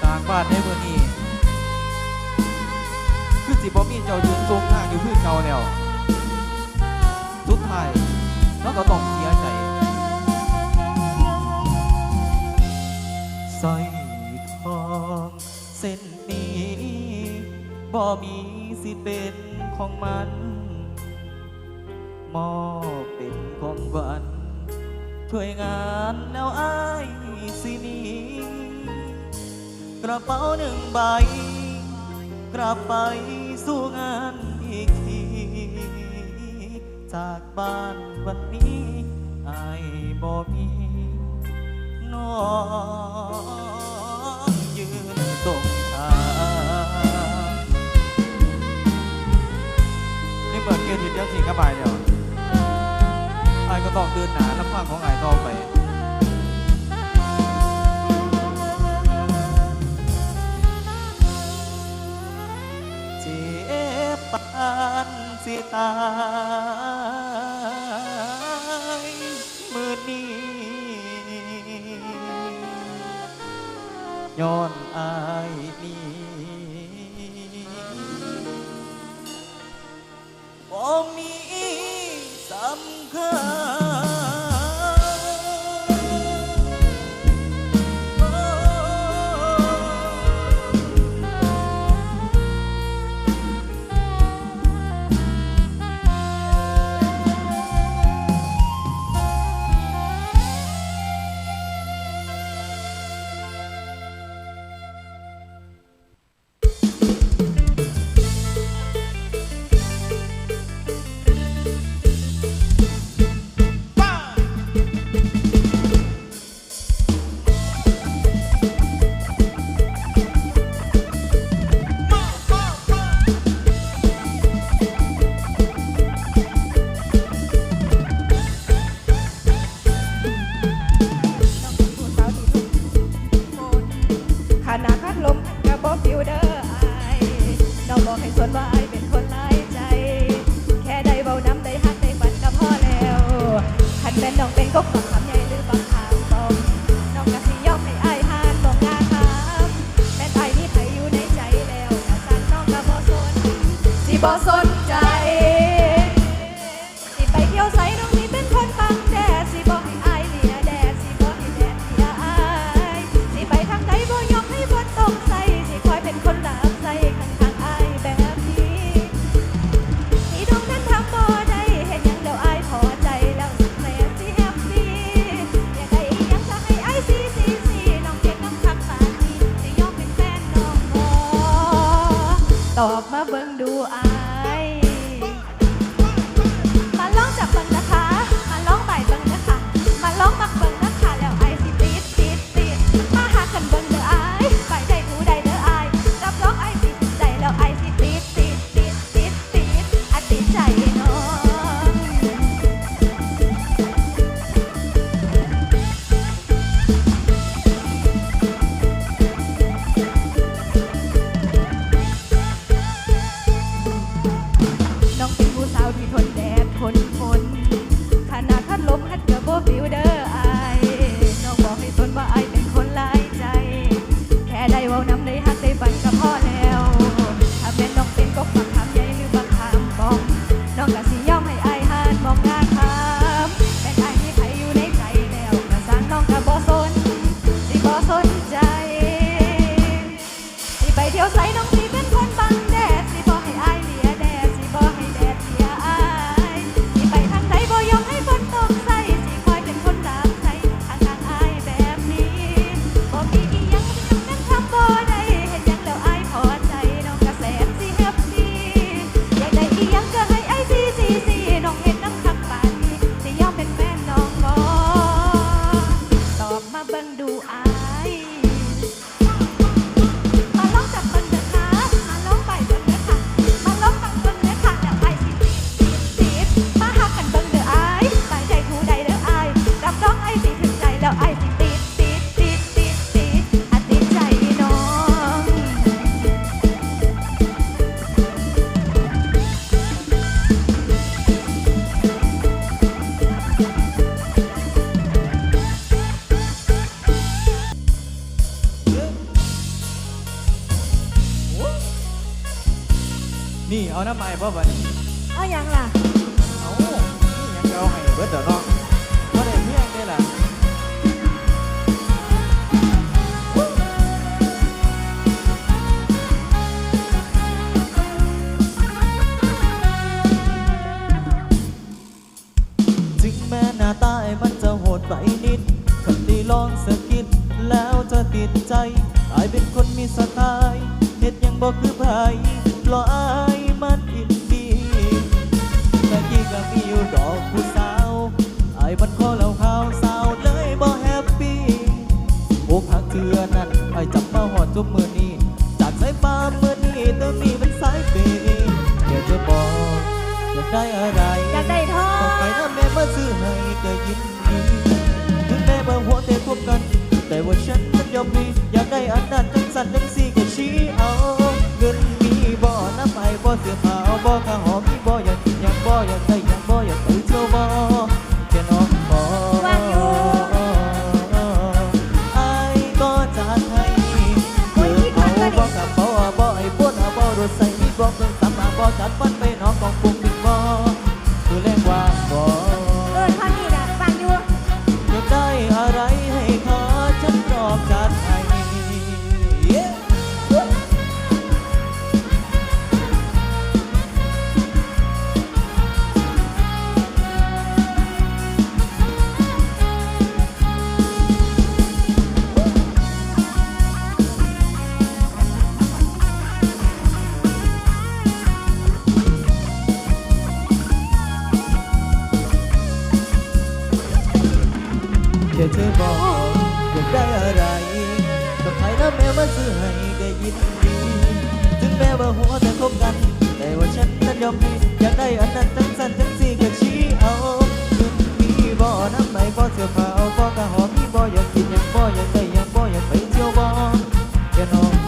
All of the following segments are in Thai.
สางบ้านด้เมื่อนี้ คือสิบ่มีเจ้ายืนทรงทางอยู่พื้นเก่าแล้วสุดท้ายเราก็ต้องเสียใจใส่ทองเส้นนี้บ่มีสิเป็นของมันมอบเป็นของวัน ช่วยงานแล้วไอ ระเป๋าหนึ่งใบ กลับไปสู้งานอีกที จากบ้านวันนี้ไอ้บ่มีน้องยืนตรงทางนี่เปิดเกียร์ผิดยังสี่กระบายเดียวไอ้ก็ต้องเดินหนาลำพังของไอ ตายมื่อนี้ย้อนอายนี้บ่มีสำคัญ ส่นว่าไอเป็นคนหลาใจ แค่ได้เบาน้ำได้ฮักได้ฝันก็พอแลวคันเป็นนองเป็นก็ขอถามใหหรือบังคับตองน้องกะสิยอให้ไอหานตรงหน้าคแม่ไอนี่ไผยู่ในใจแล้วกะสันนองกะบ่สนสิบ่สน นี่เอาน้ำไม้บ่บัดนี้เอาอย่างล่ะเอานี่ยังเอาให้เบิดเดี๋ยวเนาะบ่ได้เพียงได้ล่ะถึงแม้หน้าตายมันจะโหดไปนิดคันได้ลองสะกิดแล้วจะติดใจกลายเป็นคนมีสไตล์เฮ็ดหยังบอกคือไผปล่อย กี้ก็มีอยู่ดอกผู้สาวไอ้มันขอเล่าข่าวสาวเลยบ่แฮปปี้อกหักเทือนั้นไอ้จับมาหอดทุกมือนี้ จากสายฟ้าเมื่อนี้ตอนนี้เป็นสายเปย์เดี๋ยวจะบอกอยากได้อะไรอยากได้ทอต้องไปงถ้าแม่มาซื้อให้ก็ยินดีถึงแม่มาหัวแต่พบกัน แต่ว่าฉันมันยอมดีอยากได้อันนั้น ค่เธอบอกอยากได้อะไรต้อให้น้ำแม่มาซื้อให้ก็ยินดี ถึงแม้ว่าหัวแต่คบกัน แต่ว่าฉันนั้นยอมให้อยากได้อันนั้นทั้งสั้นทั้งสี่ก็ชี้เอาคุณมีบ่อน้ำไหนบ่อเสื้อผ้าเอาบ่อกระหอบมีบ่ออยากกินหยังบ่ออยากได้หยังบ่ออยากไปเที่ยวบ่อแค่นอน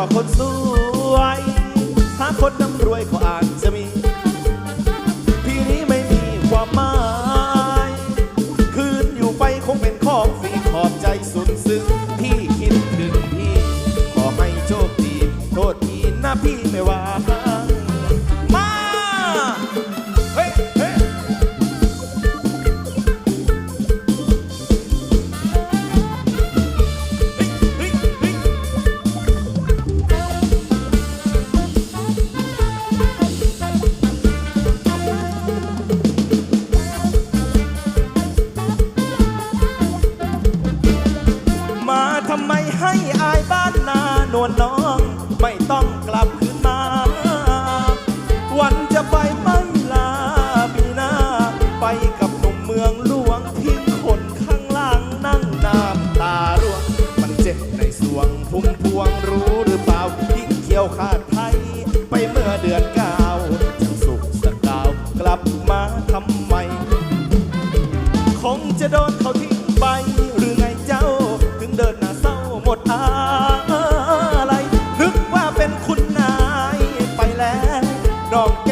ว่าคนสวยหาคน จะไปไม่ลาปีหน้า ไปกับหนุ่มเมืองหลวงทิ้งคนข้างล่างนั่งน้ำตาร่วง มันเจ็บในสวงพุ่มพวงรู้หรือเปล่าทิ้งเขียวขาดไทย ไปเมื่อเดือนเก้าจังสุกสกาวกลับมาทำไม คงจะโดนเขาทิ้งไปหรือไงเจ้า ถึงเดินหน้าเศร้าหมดอะไรนึกว่าเป็นคุณนายไปแล้วน้อง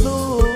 ส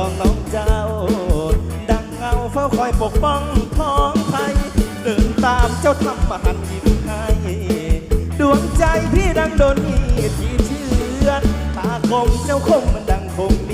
องน้องเจ้า ดังเงาเฝ้าคอยปกป้องท้องไทยเดินตามเจ้าทำมาหันยิ้มให้ดวงใจพี่ดังโดนมีที่เชื่อตาคมเจ้าคมมันดังคง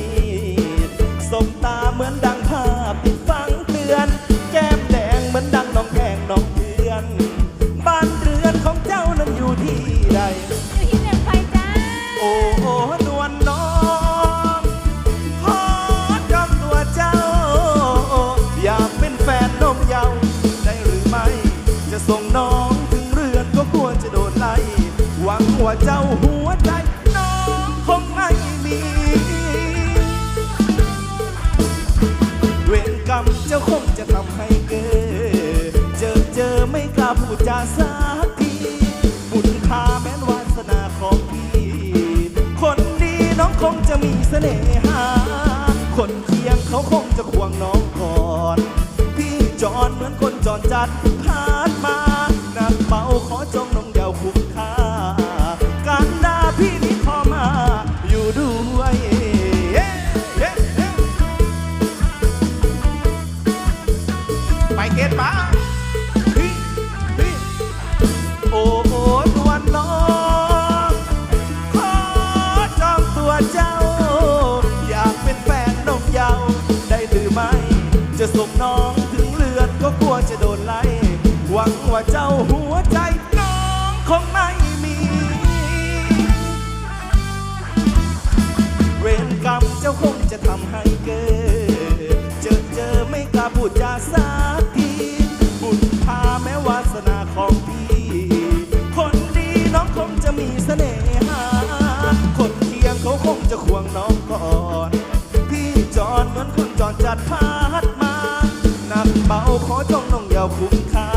สักทีบุญพาแม้นวาสนาของพี่คนดีน้องคงจะมีเสน่หา คนเคียงเขาคงจะควงน้องก่อน พี่จอนเหมือนคนจอนจัดผ่านมานักเบาขอจง จะส่งน้องถึงเรือนก็กลัวจะโดนไล่หวังว่าเจ้าหัวใจน้องคงไม่มี เวรกรรมเจ้าคงจะทำให้เกิด เจอเจอไม่กล้าพูดจาสักทีบุญพาแม้วาสนาของพี่ คนดีน้องคงจะมีเสน่หา คนเคียงเขาคงจะควงน้องก่อน พี่จอนเหมือนคนจอนจัดพาดมา เบาขอจองน้องยาวคุ้มค่า